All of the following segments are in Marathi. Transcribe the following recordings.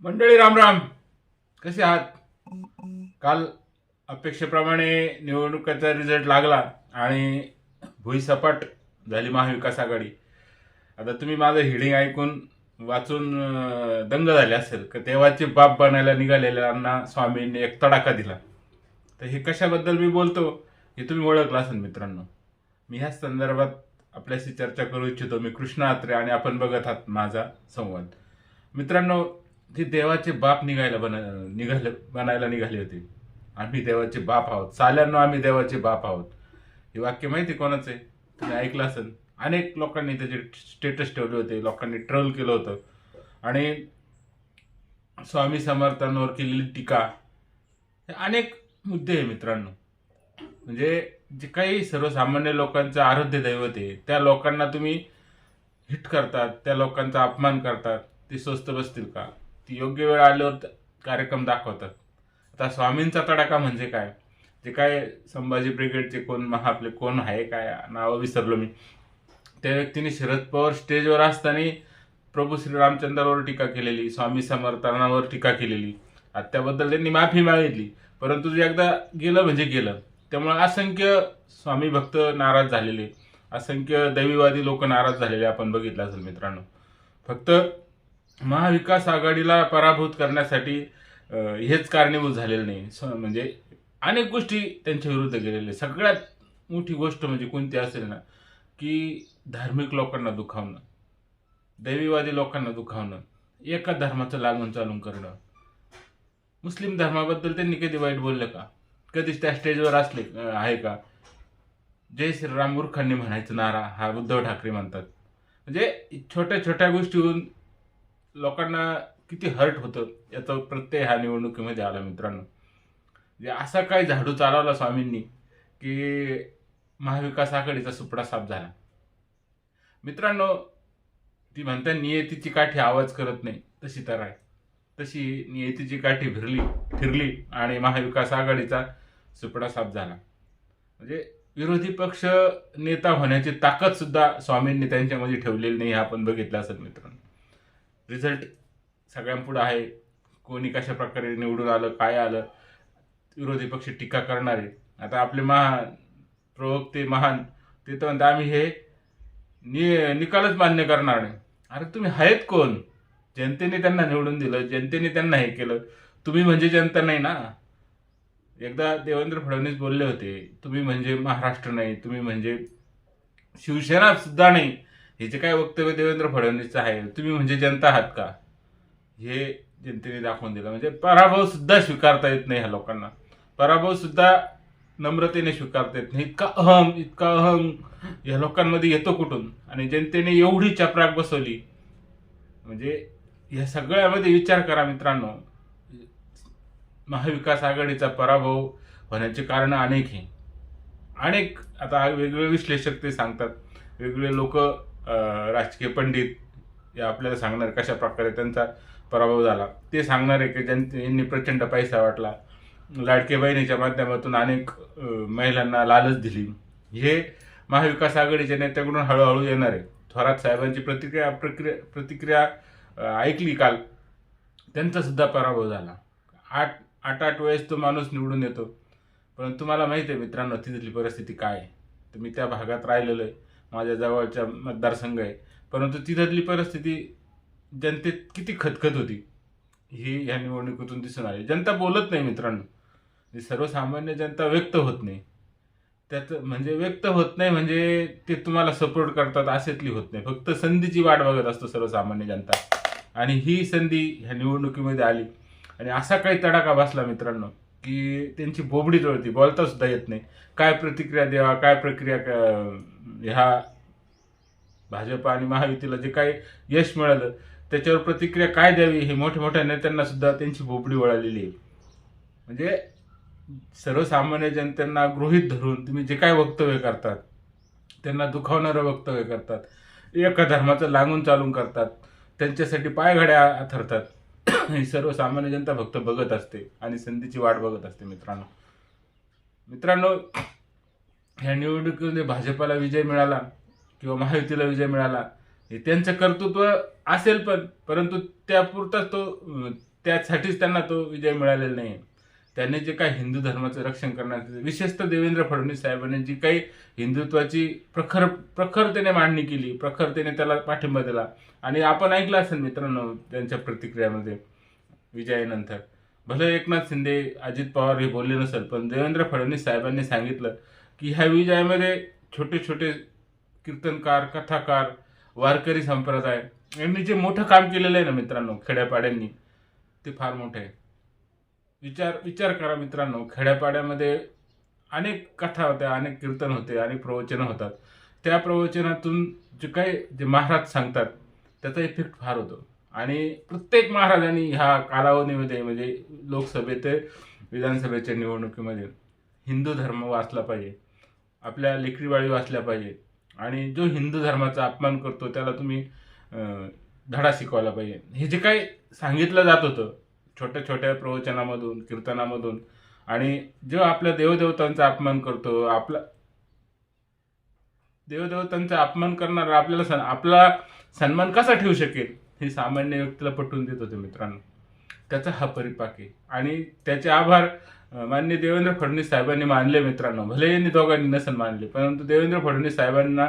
मंडळी रामराम कसे आहात? काल अपेक्षेप्रमाणे निवडणुकीचा रिझल्ट लागला आणि भुईसपाट झाली महाविकास आघाडी. आता तुम्ही माझं हिडिंग ऐकून वाचून दंग झाले असेल. का तेव्हाचे बाप बनायला निघालेल्यांना स्वामींनी एक तडाखा दिला. तर हे कशाबद्दल मी बोलतो हे तुम्ही ओळखला असेल मित्रांनो. मी ह्याच संदर्भात आपल्याशी चर्चा करू इच्छितो. मी कृष्ण आत्रे आणि आपण बघत आहात माझा संवाद. मित्रांनो ते देवाचे बाप निघायला बना निघाले बनायला निघाले होते. आम्ही देवाचे बाप आहोत. साल्यांनो आम्ही देवाचे बाप आहोत. हे वाक्य माहिती कोणाचं आहे? तुम्ही ऐकलं असेल. अनेक लोकांनी त्याचे स्टेटस ठेवले होते. लोकांनी ट्रोल केलं होतं. आणि स्वामी समर्थांवर केलेली टीका हे अनेक मुद्दे आहे मित्रांनो. म्हणजे जे काही सर्वसामान्य लोकांचं आराध्य दैवत आहे त्या लोकांना तुम्ही हिट करतात त्या लोकांचा अपमान करतात ते स्वस्त बसतील का? ती योग्य वेळ आल्यावर कार्यक्रम दाखवतात. आता स्वामींचा तडाखा म्हणजे काय? जे काय संभाजी ब्रिगेडचे कोण महा आपले कोण आहे काय नावं विसरलो मी. त्या व्यक्तीने शरद पवार स्टेजवर असताना प्रभू श्रीरामचंद्रावर टीका केलेली स्वामी समर्थांवर टीका केलेली. त्याबद्दल त्यांनी माफी मागितली. परंतु जे एकदा गेलं म्हणजे गेलं. त्यामुळे असंख्य स्वामी भक्त नाराज झालेले असंख्य दैवीवादी लोक नाराज झालेले आपण बघितलं असेल मित्रांनो. फक्त महाविकास आघाडीला पराभूत करण्यासाठी हेच कारणीभूत झालेलं नाही. स- म्हणजे अनेक गोष्टी त्यांच्या विरुद्ध गेलेल्या सगळ्यात मोठी गोष्ट म्हणजे कोणती असेल ना की धार्मिक लोकांना दुखावणं दैवीवादी लोकांना दुखावणं एका धर्माचं लागून चालून करणं. मुस्लिम धर्माबद्दल त्यांनी कधी वाईट बोललं का? कधीच त्या स्टेजवर असले आहे का? जय श्रीराम मूर्खांनी म्हणायचं नारा हा उद्धव ठाकरे म्हणतात. म्हणजे छोट्या छोट्या गोष्टीहून लोकांना किती हर्ट होतं याचा प्रत्यय ह्या निवडणुकीमध्ये आला मित्रांनो. म्हणजे असा काय झाडू चालवला स्वामींनी की महाविकास आघाडीचा सुपडा साफ झाला. मित्रांनो ती म्हणतात नियतीची काठी आवाज करत नाही. तशी तर आहे. तशी नियतीची काठी भिरली फिरली आणि महाविकास आघाडीचा सुपडा साफ झाला. म्हणजे विरोधी पक्ष नेता होण्याची ताकद सुद्धा स्वामींनी त्यांच्यामध्ये ठेवलेली नाही हे आपण बघितलं असेल मित्रांनो. रिझल्ट सगळ्यांपुढं आहे. कोणी कशा प्रकारे निवडून आलं काय आलं विरोधी पक्ष टीका करणारे. आता आपले महान प्रवक्ते महान ते तर म्हणते आम्ही हे नि निकालच मान्य करणार नाही. अरे तुम्ही आहेत कोण? जनतेने त्यांना निवडून दिलं जनतेने त्यांना हे केलं. तुम्ही म्हणजे जनता नाही ना? एकदा देवेंद्र फडणवीस बोलले होते तुम्ही म्हणजे महाराष्ट्र नाही तुम्ही म्हणजे शिवसेना सुद्धा नाही. हे जे काय वक्तव्य देवेंद्र फडणवीसचं आहे? तुम्ही म्हणजे जनता आहात का? हे जनतेने दाखवून दिलं. म्हणजे पराभव सुद्धा स्वीकारता येत नाही ह्या लोकांना. पराभव सुद्धा नम्रतेने स्वीकारता येत नाही. इतका अहम इतका अहम या लोकांमध्ये येतो कुठून? आणि जनतेने एवढी चपराक बसवली. म्हणजे या सगळ्यामध्ये विचार करा मित्रांनो. महाविकास आघाडीचा पराभव होण्याची कारणं अनेक आहे अनेक आता वेगवेगळे विश्लेषक ते सांगतात. वेगवेगळे लोक राजकीय पंडित हे आपल्याला सांगणार कशा प्रकारे त्यांचा पराभव झाला. ते सांगणार आहे की ज्यांनी यांनी प्रचंड पैसा वाटला. लाडके बहिणीच्या माध्यमातून अनेक महिलांना लालच दिली. हे महाविकास आघाडीच्या नेत्याकडून हळूहळू येणार आहे. थोरात साहेबांची प्रतिक्रिया प्रक्रिया प्रतिक्रिया ऐकली काल. त्यांचा सुद्धा पराभव झाला. आठ आठ आठ वेळेस तो माणूस निवडून येतो. परंतु तुम्हाला माहिती आहे मित्रांनो तिथली परिस्थिती काय आहे? तर मी त्या भागात राहिलेलो आहे. माझ्या जवळच्या मतदारसंघ आहे. परंतु तिथली परिस्थिती जनतेत किती खतखत होती ही ह्या निवडणुकीतून दिसून आली. जनता बोलत नाही मित्रांनो. म्हणजे सर्वसामान्य जनता व्यक्त होत नाही. त्यात म्हणजे व्यक्त होत नाही म्हणजे ते तुम्हाला सपोर्ट करतात असेतली होत नाही. फक्त संधीची वाट बघत असतो सर्वसामान्य जनता. आणि ही संधी ह्या निवडणुकीमध्ये आली. आणि असा काही तडाखा बसला मित्रांनो की त्यांची बोबडी जळती बोलता सुद्धा येत नाही. काय प्रतिक्रिया द्यावा काय प्रक्रिया क- ह्या भाजप आणि महायुतीला जे काही यश मिळालं त्याच्यावर प्रतिक्रिया काय द्यावी हे मोठ्या मोठ्या नेत्यांना सुद्धा त्यांची भोपडी वळालेली आहे. म्हणजे सर्वसामान्य जनतेना गृहीत धरून तुम्ही जे काय वक्तव्य करतात त्यांना दुखावणारं वक्तव्य करतात एका धर्माचं लागून चालून करतात त्यांच्यासाठी पायघड्या थरतात ही सर्वसामान्य जनता फक्त बघत असते आणि संधीची वाट बघत असते मित्रांनो. मित्रांनो ह्या निवडणुकीमध्ये भाजपाला विजय मिळाला किंवा महायुतीला विजय मिळाला. हे त्यांचं कर्तृत्व असेल पण परंतु त्यापुरताच तो त्यासाठीच त्यांना तो विजय मिळालेला नाही. त्यांनी जे काही हिंदू धर्माचं रक्षण करण्याचं विशेषतः देवेंद्र फडणवीस साहेबांनी जी काही हिंदुत्वाची प्रखर प्रखरतेने मांडणी केली प्रखरतेने त्याला पाठिंबा दिला. आणि आपण ऐकलं असेल मित्रांनो त्यांच्या प्रतिक्रियामध्ये विजयानंतर. भले एकनाथ शिंदे अजित पवार हे बोलले नसेल पण देवेंद्र फडणवीस साहेबांनी सांगितलं की ह्या विजयामध्ये छोटे छोटे कीर्तनकार कथाकार वारकरी संप्रदाय यांनी जे मोठं काम केलेलं आहे ना मित्रांनो खेड्यापाड्यांनी ते फार मोठं आहे. विचार विचार करा मित्रांनो खेड्यापाड्यामध्ये अनेक कथा होत्या अनेक कीर्तन होते अनेक प्रवचनं होतात. त्या प्रवचनातून जे काही जे महाराज सांगतात त्याचा इफेक्ट फार होतो. आणि प्रत्येक महाराजांनी ह्या कालावधीमध्ये म्हणजे लोकसभेत विधानसभेच्या निवडणुकीमध्ये हिंदू धर्म वाचला पाहिजे. आपल्या लेकरीवाळी वाचल्या पाहिजे. आणि जो हिंदू धर्माचा अपमान करतो त्याला तुम्ही धडा शिकवायला पाहिजे. हे जे काही सांगितलं जात होतं छोट्या छोट्या प्रवचनामधून कीर्तनामधून आणि जो आपल्या देवदेवतांचा अपमान करतो आपला देवदेवतांचा अपमान करणारा आपल्याला सन आपला सन्मान कसा ठेवू शकेल हे सामान्य व्यक्तीला पटवून देत होते मित्रांनो. त्याचा हा परिपाक आहे. आणि त्याचे आभार मान्य देवेंद्र फडणवीस साहेबांनी मानले मित्रांनो. भले यांनी दोघांनी नसन मानले परंतु देवेंद्र फडणवीस साहेबांना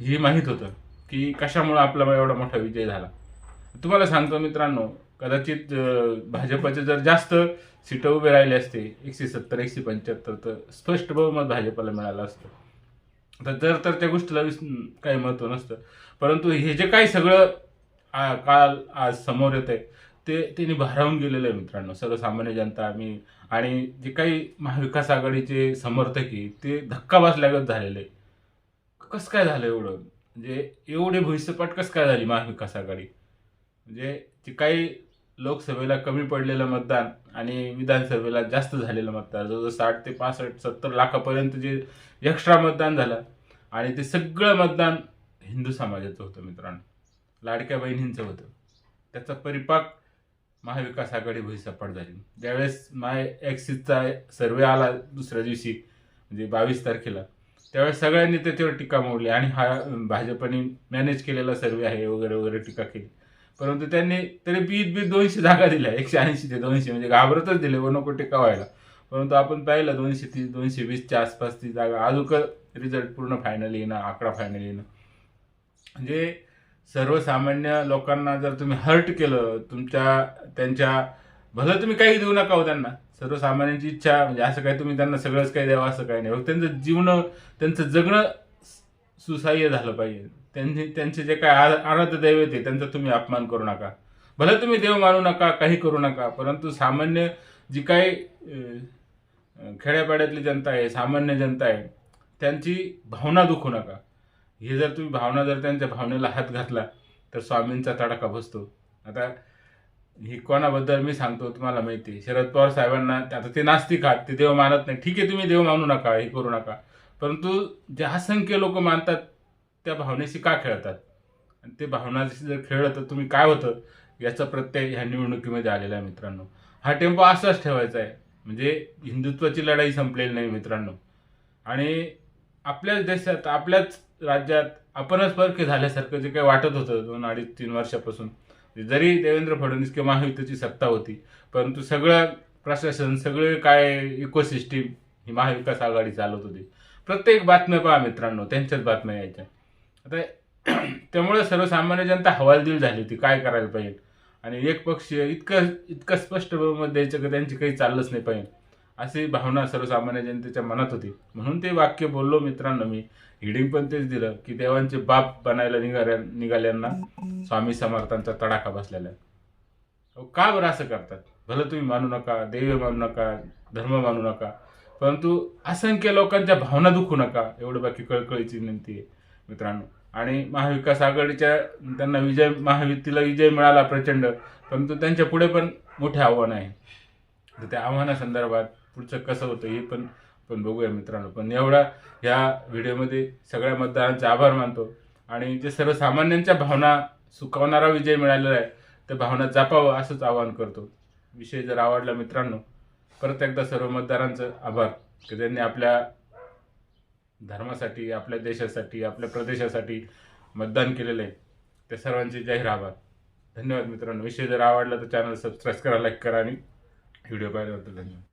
ही माहीत होतं की कशामुळे आपला एवढा मोठा विजय झाला. तुम्हाला सांगतो मित्रांनो कदाचित भाजपचे जर जास्त सीटं उभे राहिले असते एकशे सत्तर एकशे पंच्याहत्तर तर स्पष्ट बहुमत भाजपला मिळालं असतं. तर जर तर त्या गोष्टीला विस काही महत्त्व नसतं. परंतु हे जे काही सगळं काळ काल आज समोर येत आहे ते त्यांनी भारावून गेलेलं आहे मित्रांनो. सर्वसामान्य जनता आम्ही आणि जे काही महाविकास आघाडीचे समर्थक आहे ते धक्का बसल्यागत झालेले. आहे कसं काय झालं एवढं? म्हणजे एवढे भविष्यपाठ कसं काय झाली महाविकास आघाडी? म्हणजे जे काही लोकसभेला कमी पडलेलं मतदान आणि विधानसभेला जास्त झालेलं मतदान जवळजवळ साठ ते पासष्ट सत्तर लाखापर्यंत जे एक्स्ट्रा मतदान झालं आणि ते सगळं मतदान हिंदू समाजाचं होतं मित्रांनो. लाडक्या बहिणींचं होतं. त्याचा परिपाक महाविकास आघाडी भुईसपाट झाली. ज्यावेळेस माय ॲक्सिसचा सर्वे आला दुसऱ्या दिवशी म्हणजे बावीस तारखेला त्यावेळेस सगळ्यांनी त्याच्यावर टीका मोडली आणि हा भाजपने मॅनेज केलेला सर्वे आहे वगैरे वगैरे टीका केली. परंतु त्यांनी तरी बीत बीत दोनशे जागा दिल्या एकशे ऐंशी ते दोनशे म्हणजे घाबरतच दिले व नको टीका व्हायला. परंतु आपण पाहिलं दोनशे तीस दोनशे वीसच्या आसपास ती जागा अजून रिझल्ट पूर्ण फायनल येणं आकडा फायनल येणं. म्हणजे सर्वसामान्य लोकांना जर तुम्ही हर्ट केलं तुमच्या त्यांच्या भलं तुम्ही काही देऊ नका हो त्यांना. सर्वसामान्यांची इच्छा म्हणजे असं काही तुम्ही त्यांना सगळंच काही द्यावं असं काही नाही. फक्त त्यांचं जीवन त्यांचं जगणं सुसह्य झालं पाहिजे. त्यांचे त्यांचे जे काय आरा- आराध्य दैवत आहे त्यांचा तुम्ही अपमान करू नका. भलं तुम्ही देव मानू नका काही करू नका परंतु सामान्य जी काही खेड्यापाड्यातली जनता आहे सामान्य जनता आहे त्यांची भावना दुखू नका. हे जर तुम्ही भावना जर त्यांच्या भावनेला हात घातला तर स्वामींचा तडाखा बसतो. आता हे कोणाबद्दल मी सांगतो तुम्हाला माहिती आहे. शरद पवार साहेबांना आता ते नास्तिक आहात ते देव मानत नाही. ठीक आहे तुम्ही देव मानू नका हे करू नका. परंतु जे असंख्य लोक मानतात त्या भावनेशी का खेळतात? आणि ते भावनाशी जर खेळलं तर तुम्ही काय होतं? याचा प्रत्यय ह्या निवडणुकीमध्ये आलेला आहे मित्रांनो. हा टेम्पो असाच ठेवायचा आहे. म्हणजे हिंदुत्वाची लढाई संपलेली नाही मित्रांनो. आणि आपल्याच देशात आपल्याच राज्यात आपणच परके झाल्यासारखं जे काही वाटत होतं दोन अडीच तीन वर्षापासून. जरी देवेंद्र फडणवीस किंवा महायुतीची सत्ता होती परंतु सगळं प्रशासन सगळे काय इकोसिस्टीम ही महाविकास आघाडी चालवत होती. प्रत्येक बातम्या पहा मित्रांनो त्यांच्याच बातम्या यायच्या. आता त्यामुळे सर्वसामान्य जनता हवालदिल झाली होती काय करायला पाहिजे? आणि एक पक्ष इतकं इतकं स्पष्ट बहुमत द्यायचं की त्यांची काही चाललंच नाही पाहिजे. अशी भावना सर्वसामान्य जनतेच्या मनात होती. म्हणून ते वाक्य बोललो मित्रांनो मी. हिडिंग पण तेच दिलं की देवांचे बाप बनायला निघाल्या निघाल्यांना स्वामी समर्थांचा तडाखा बसलेला आहे अहो, का बरं असं करतात? भलं तुम्ही मानू नका देव मानू नका धर्म मानू नका. परंतु असंख्य लोकांच्या भावना दुखू नका एवढं बाकी कळकळीची विनंती आहे मित्रांनो. आणि महाविकास आघाडीच्या त्यांना विजय महायुतीला विजय मिळाला प्रचंड परंतु त्यांच्या पुढे पण मोठे आव्हान आहे. तर त्या आव्हानासंदर्भात पुढचं कसं होतं हे पण पण बघूया मित्रांनो. पण एवढा ह्या व्हिडिओमध्ये सगळ्या मतदारांचे आभार मानतो. आणि जे सर्वसामान्यांच्या भावना सुकावणारा विजय मिळालेला आहे त्या भावना जपावं असंच आवाहन करतो. विषय जर आवडला मित्रांनो परत एकदा सर्व मतदारांचं आभार. की त्यांनी आपल्या धर्मासाठी आपल्या देशासाठी आपल्या प्रदेशासाठी मतदान केलेलं आहे त्या सर्वांचे जाहीर आभार. धन्यवाद मित्रांनो. विषय जर आवडला तर चॅनल सबस्क्राईब करा लाईक करा आणि व्हिडिओ पाहिल्याबद्दल धन्यवाद.